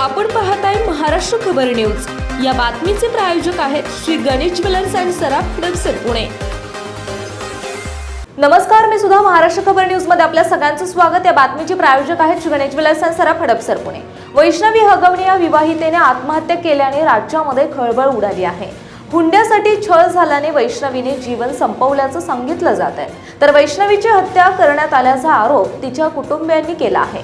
आपण पाहताय महाराष्ट्र खबर न्यूज. या बातमीचे प्रायोजक आहेत श्री गणेश ज्वेलर्स अँड सराफ हडपसर पुणे. नमस्कार मी सुद्धा महाराष्ट्र खबर न्यूजमध्ये आपल्या सगळ्यांचं स्वागत. या बातमीचे प्रायोजक आहेत श्री गणेश ज्वेलर्स अँड सराफ हडपसर पुणे. वैष्णवी हगवणे या विवाहितेने आत्महत्या केल्याने राज्यामध्ये खळबळ उडाली आहे. हुंड्यासाठी छळ झाल्याने वैष्णवीने जीवन संपवल्याचं सांगितलं जात आहे तर वैष्णवीची हत्या करण्यात आल्याचा आरोप तिच्या कुटुंबियांनी केला आहे.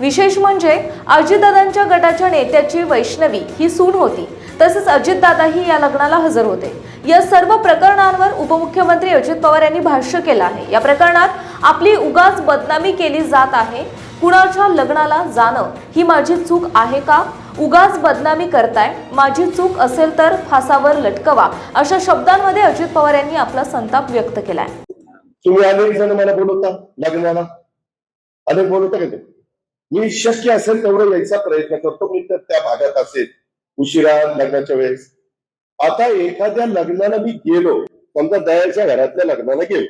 विशेष म्हणजे अजितदादांच्या गटाच्या नेत्याची वैष्णवी ही सून होती. तसेच अजितदादाही या लग्नाला हजर होते. या सर्व प्रकरणांवर उपमुख्यमंत्री अजित पवार यांनी भाष्य केलं आहे. या प्रकरणात आपली उगाच बदनामी केली जात आहे. कुणाच्या लग्नाला जाणं ही माझी चूक आहे का? उगाच बदनामी करताय. माझी चूक असेल तर फासावर लटकवा. अशा शब्दांमध्ये अजित पवार यांनी आपला संताप व्यक्त केलाय. तुम्ही अनेक जण मला बोलवता लग्नाला. अनेक बोलवता का मी शक्य असेल तेवढं यायचा प्रयत्न करतो मी तर त्या भागात असेल उशिरा लग्नाच्या वेळेस. आता एखाद्या लग्नाला मी गेलो समजा दयाच्या घरातल्या लग्नाला गेलो.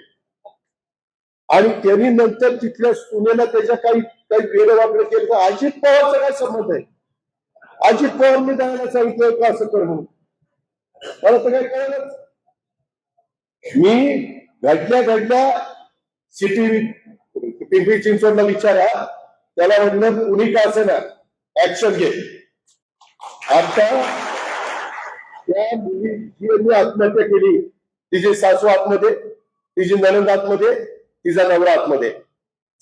आणि त्यांनी नंतर तिथल्या सुनेला त्याच्या काही काही वेळ वापर केलं तर अजित पवारचा काय संबंध आहे? अजित पवारने दयाला सांगितलं का असं कर म्हणून? मला तर काय कळलंच मी घडल्या घडल्या सिटी पिंपरी चिंचवडला विचारा त्याला म्हणलं कुणी का असे ना ऍक्शन घे. आता त्या मुलीची आत्महत्या केली तिची सासू आतमध्ये तिची ननंद आतमध्ये तिचा नवरा आतमध्ये.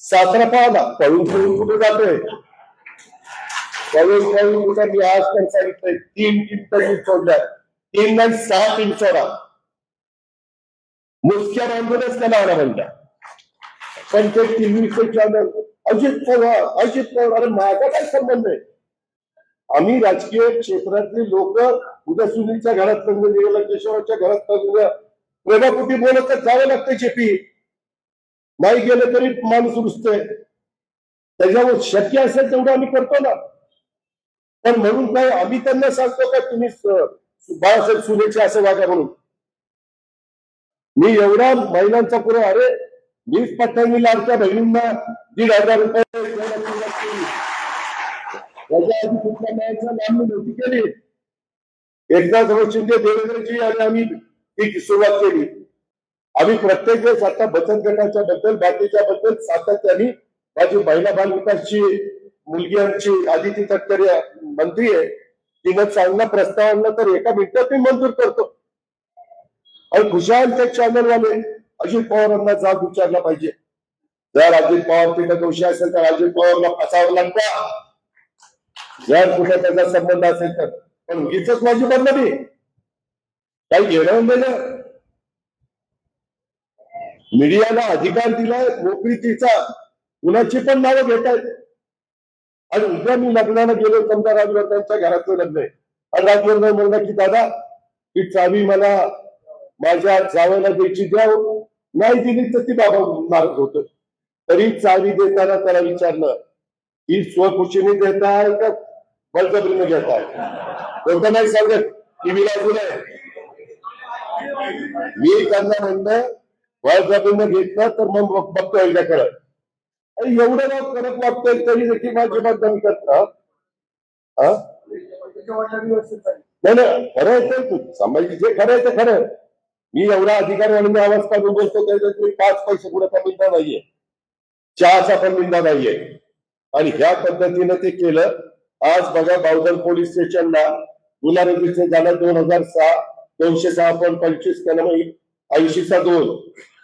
सासरा पाहला पळून पळून कुठे जातोय? पळून पळून कुठे मी आज पण सांगितलंय तीन टीम सोडल्या तीन नाही सहा टीम सोडा मुसक्या बांधूनच त्याला आणा म्हणता पण ते टीव्हीचे चॅनल अजित पवार अजित पवार अरे माझा काय संबंध आहे? आम्ही राजकीय क्षेत्रातली लोक उद्या सुनीलच्या घरात लग्न निघालं केशवाच्या घरात लग्न प्रेमापोटी बोलत तर जावं लागतं शेपी नाही गेलं तरी माणूस रुजतोय त्याच्यावर शक्य असेल तेवढं आम्ही करतो ना. पण म्हणून काय आम्ही त्यांना सांगतो का तुम्ही बाळासाहेब सुनेचे असं वागा म्हणून. मी एवढा महिलांचा पुरा अरे वीस पट्ट्यांनी आमच्या बहिणींना दीड हजार रुपये याच्या आधी कुठल्या केली. एकदा शिंदे देवेंद्रजी आणि आम्ही ती सुरुवात केली. आम्ही प्रत्येक वेळेस आता बचत गटाच्या बद्दल बँकेच्या बद्दल सातत्याने माझी महिला बाल विकासची मुलगी आमची आदिती तटकरे मंत्री आहे. तिनं चांगला प्रस्ताव आणला तर एका मिनिटात मी मंजूर करतो. आणि खुशाल ते चॅनलवाले अजित पवारांना जाब विचारला पाहिजे. जर अजित पवार तिथं दोषी असेल तर अजित पवारला फसावं लागतं. जर कुठे त्याचा संबंध असेल तर. पण उगीच माझी बदनामी काही घेणं देणं मीडियाला अधिकार दिलाय नोकरीचा कुणाची पण नावं घेत आहेत आणि उद्या मी लग्नाला गेलो समजा राजवर्धनच्या घरातलं लग्न आहे. आणि राजवर्धन म्हणला की दादा ही चावी मला माझ्या जावायला द्यायची द्या नाही दिली तर ती बाबा मारत होत. तरी चावी देताना त्याला विचारलं ही स्वखुशीने देताय का बळजबरीने घेताय? एवढं नाही सांगत. टीव्हीला अजून आहे. मी त्यांना म्हणलं बळजबरीनं घेतलं तर मग बघ- बघतो एकदाकडे आणि एवढं नाव करत वागतोय तरी देखील माझी बदनामी करता. हा? नाही खरं आहे ते तू. संभाजी जे खरं आहे ते खरं मी एवढा अधिकारी म्हणून आवाज काढून बसतो त्याच्यात पाच पैसे कुणाचा मिळता नाहीये. चहाचा पण मिळणार नाहीये. आणि ह्या पद्धतीनं ते केलं. आज बघा बावधन पोलीस स्टेशनला गुन्हा रजिस्टर झाला दोन हजार सहा. दोनशे सहा पॉईंट पंचवीस कलम ऐंशीचा दोन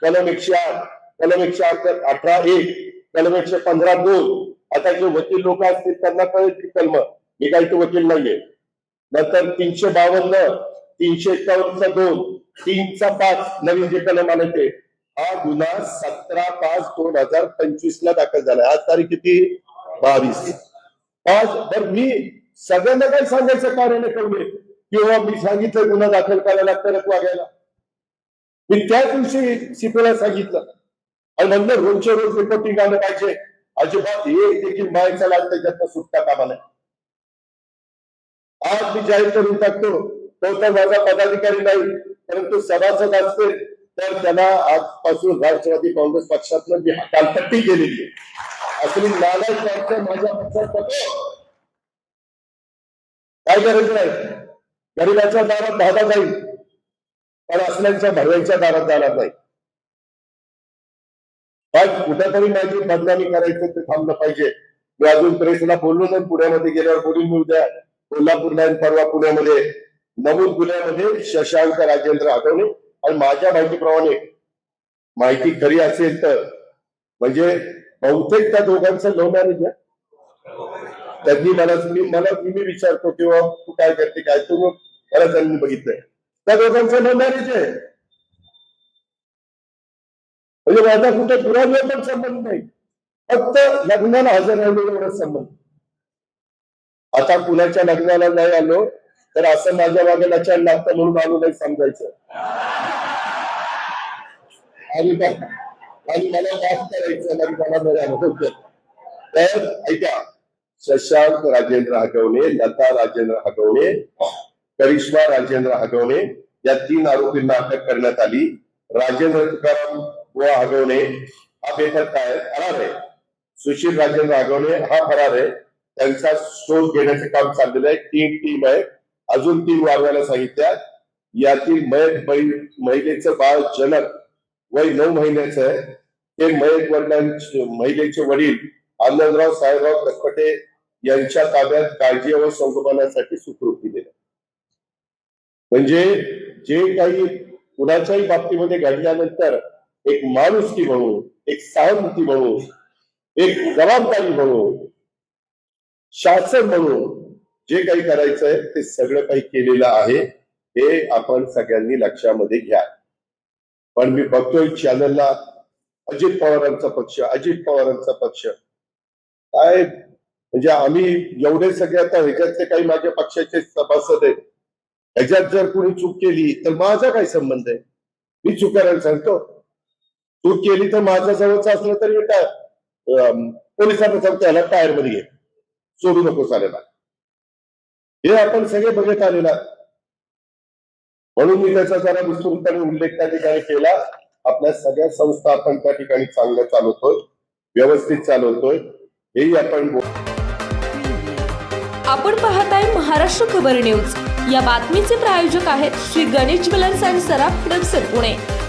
कलम एकशे आठ कलम एकशे आठ अठरा एक कलम एकशे पंधरा दोन. आता जे वकील लोक असतील त्यांना कळेल की कलम. मी काही तो वकील नाहीये. नंतर तीनशे बावन्न तीनशे एकावन्नचा दोन तीनचा पाच. नवीन जे कलम आले ते. हा गुन्हा सतरा पाच दोन हजार पंचवीस ला दाखल झाला. आज तारीख किती? बावीस. पाच तर मी सगळ्यांना काही सांगायचं कारण कळले किंवा मी सांगितलं गुन्हा दाखल करायला कडक वागायला मी त्या दिवशी सीपीला सांगितलं. आणि नंतर रोजच्या रोज रिपोर्टिंग आलं पाहिजे. अजिबात एक देखील मायचा लागतं त्यातनं सुटता कामा नाही आज मी जाहीर करून टाकतो. तो तर माझा पदाधिकारी नाही. परंतु सभासद असतील तर त्याला आजपासून राष्ट्रवादी काँग्रेस पक्षातनं जी हकालपट्टी केलेली आहे. असली नालायक माझ्या पक्षात काय करायचं नाही. गरीबाच्या दारात धागा जाईल पण असल्यांच्या भरव्यांच्या दारात जाणार नाही. पण कुठेतरी माझी बदनामी करायचं ते थांबलं पाहिजे. मी अजून प्रेसला बोललो नाही पुण्यामध्ये गेल्यावर बोलून मिळू द्या. कोल्हापूरला आणि परवा पुण्यामध्ये. नमूद गुन्ह्यामध्ये शशांक राजेंद्र आठवणे आणि माझ्या माहितीप्रमाणे माहिती खरी असेल तर म्हणजे बहुतेक त्या दोघांचं लव्ह मॅरेज आहे. त्यांनी मला मला मी विचारतो किंवा तू काय करते काय तू मला त्यांनी बघितलंय. त्या दोघांचं लव्ह मॅरेज आहे. म्हणजे माझा कुठे पुरावे पण संबंध नाही. फक्त लग्नाला हजर राहिलो एवढा संबंध. आता कुणाच्या लग्नाला नाही आलो. तर असं माझ्या मागे लक्षात लागतं म्हणून आलो नाही समजायचं. आणि आणि मला माफ करायचं आणि मला तर ऐका शशांक राजेंद्र हगवणे लता राजेंद्र हगवणे करिश्मा राजेंद्र हगवणे या तीन आरोपींना अटक करण्यात आली. राजेंद्र तुकाराम गोवा हगवणे हा पेपर काय? फरार आहे. सुशील राजेंद्र हगवणे हा फरार आहे. त्यांचा शोध घेण्याचे काम चाललेलं आहे. तीन टीम आहे अजून तीन वाढवायला सांगितल्या यातील मयत महिलेचं बाळ जनक वय नऊ महिन्याचं आहे. ते मयत वडिलांचे महिलेचे वडील आनंदराव साहेबराव कटपटे यांच्या ताब्यात काळजी व संगोपनासाठी सुखरूप दिले म्हणजे जे काही कुणाच्याही बाबतीमध्ये घडल्यानंतर एक माणुसकी म्हणून एक सहानुभूती म्हणून एक जबाबदारी म्हणून शासन म्हणून जे काही करायचंय ते सगळं काही केलेलं आहे हे आपण सगळ्यांनी लक्षामध्ये घ्या. पण मी बघतोय चॅनलला अजित पवारांचा पक्ष अजित पवारांचा पक्ष. काय म्हणजे आम्ही एवढे सगळे आता ह्याच्यातले काही माझ्या पक्षाचे सभासद आहेत. ह्याच्यात जर कोणी चूक केली तर माझा काय संबंध आहे? मी चूक करायला सांगतो. चूक केली तर माझ्या जवळच असलं तरी काय अं, पोलिसांना सांगतो याला टायरमध्ये घे. सोडू नको चालेला हे आपण सगळे बघत आलेलो आहे. म्हणून मी त्याचा जरा विस्तृतपणे उल्लेख त्या ठिकाणी केला. आपल्या सगळ्या संस्था आपण त्या ठिकाणी चांगल्या चालवतोय व्यवस्थित चालवतोय. हेही आपण बोल- आपण पाहताय महाराष्ट्र खबर न्यूज. या बातमीचे प्रायोजक आहेत श्री गणेश ज्वेलर्स अँड सराफ हडपसर पुणे.